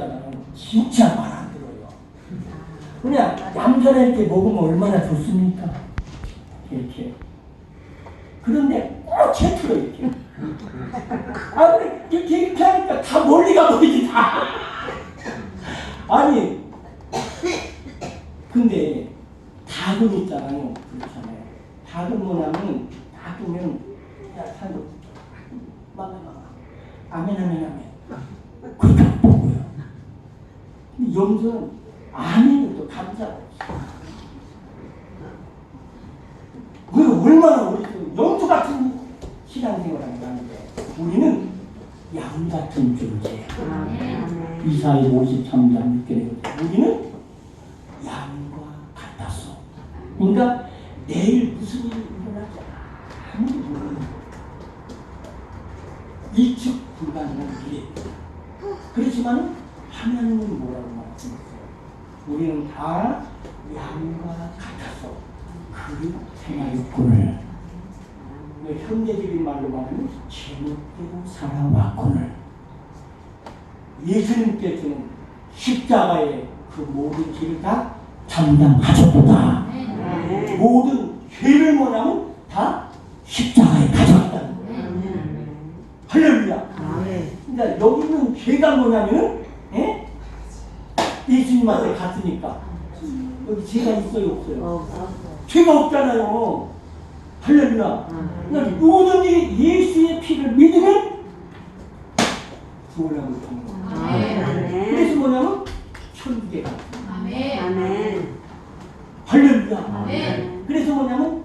있잖아요. 진짜 말 안 들어요. 그냥 얌전히 이렇게 먹으면 얼마나 좋습니까? 이렇게. 그런데 꼭 채트로 이렇게. 아, 그래, 이렇게, 이렇게 하니까 다 멀리 가버리지, 다. 아니, 근데 닭은 있잖아요. 그렇잖아요. 닭은 뭐냐면, 닭이면, 야, 산도, 막아, 막아. 아멘, 아멘, 아멘. 그렇게 안 보고요. 근데 염소는 아멘을 또 감사하고 있어요. 왜 얼마나 우리 그 영주 같은 신앙생활을 하는데 우리는 양 같은 존재야. 이사의 53장 6절에 우리는 양과 같았어. 그러니까 내일 무슨 일이 일어날지 아무도 모르는 일측 불가능한 미래. 그렇지만 하나님은 뭐라고? 우리는 다 양과 같아서 그 생활했군을 현대적인 말로 말하면 제멋대로 살아왔군을 예수님께서는 십자가의 그 모든 길을 다 감당하셨구나 모든 죄를 뭐냐면 다 십자가에 가져갔다는 거예요. 할렐루야. 그러니까 여기 있는 죄가 뭐냐면은 예? 예수님한테 갔으니까 여기 죄가 있어요 없어요? 죄가 없잖아요. 할렐루야. 그러니까 누구든지 예수의 피를 믿으면 구원하고 있는 거예요. 그래서 뭐냐면 천국에 가. 할렐루야. 그래서 뭐냐면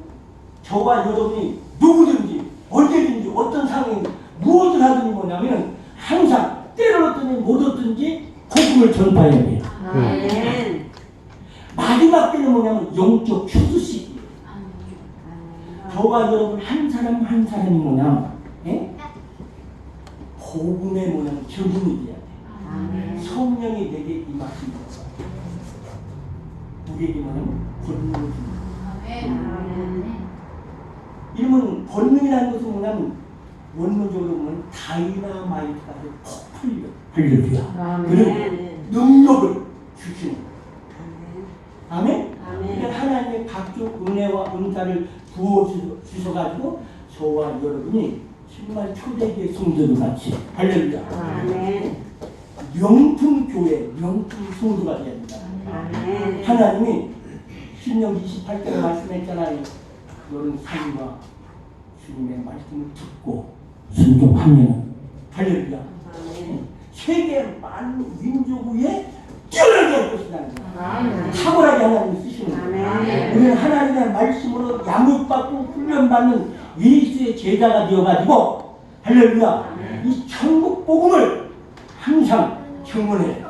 저와 여러분이 누구든지 언제든지 어떤 상황이 무엇을 하든지 뭐냐면 항상 때를 얻든지 못 얻든지 복음을 전파해야 돼요. 마지막 때는 뭐냐면 영적 휴식이에요. 저와 여러분 한 사람 한 사람이 뭐냐, 예? 복음의 뭐냐면 적응이 돼야 돼. 성령이 내게 임하신 것. 우리에게 뭐냐면 권능을 줍니다. 이러면 권능이라는 것은 뭐냐면 원문적으로 보면 다이나마이트가. 할렐루야. 그런 능력을 주시는 거예요. 아멘? 그러니까 하나님의 각종 은혜와 은사를 부어 주셔 가지고 저와 여러분이 정말 초대교회 성도들 같이 할렐루야. 명품 교회, 명품 성도가 되야 된다. 하나님이 신명 28절에 말씀했잖아요. 너는 삶과 주님의 말씀을 듣고 순종하면 할렐루야. 세계 많은 민족 위에 뛰어나게 할 것이라는 거야. 탁월하게 하나님이 쓰시는 거예요. 우리는 하나님의 말씀으로 양육받고 훈련받는 예수의 제자가 되어가지고 할렐루야 이 천국 복음을 항상 증언해.